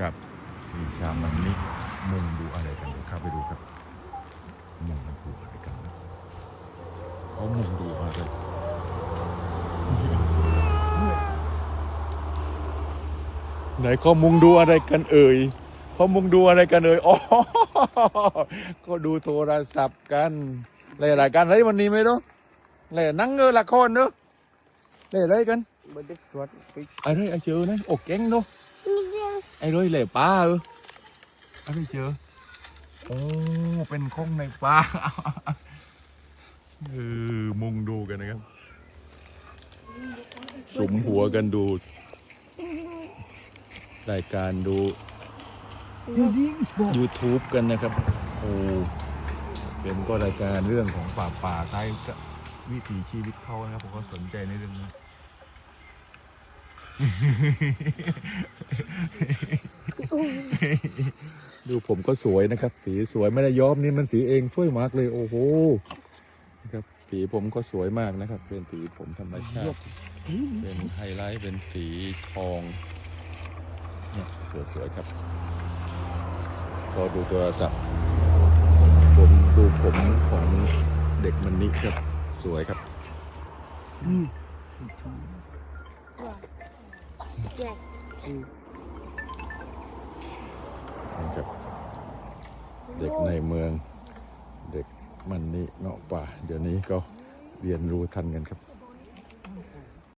กับปีชามันนี่มุงดูอะไรกันเดี๋ยวเข้าไปดูครับมุงมันดูอะไรกันนะเขามุงดูอะไรไหนเขามุงดูอะไรกันเอ่ยเขามุงดูอะไรกันเอ่ยอ๋อก็ดูโทรศัพท์กันเล่นรายการอะไรวันนี้ไหมเนาะเล่นหนังเออละครเนาะเล่นอะไรกันบไดตรวจไปอะไรไอเจอนะโอ้เก่งเนาะ ไอ้เลยเล่ป้าเอออะไรเจอโอ้เป็นคงในป่าเออมุงดูกันนะครับสุมหัวกันดูรายการดู YouTube กันนะครับโอ้เป็นก็รายการเรื่องของป่าป่าไทยกับวิถีชีวิตเขานะครับผมก็สนใจในเรื่องนี้ ดูผมก็สวยนะครับ สีสวยไม่ได้ย้อมนี่มันสีเองช่วยมากเลยโอ้โหนะครับสีผมก็สวยมากนะครับ เป็นสีผมธรรมชาติเป็นไฮไลท์เป็นสีทองเนี่ยสวยๆครับพอดูโทรศัพท์ผมดูผมของเด็กมันนี่ครับ สวยครับอืมใเด็กในเมือง เด็กมันนี่เงาะป่า เดี๋ยวนี้ก็เรียนรู้ทันกันครับ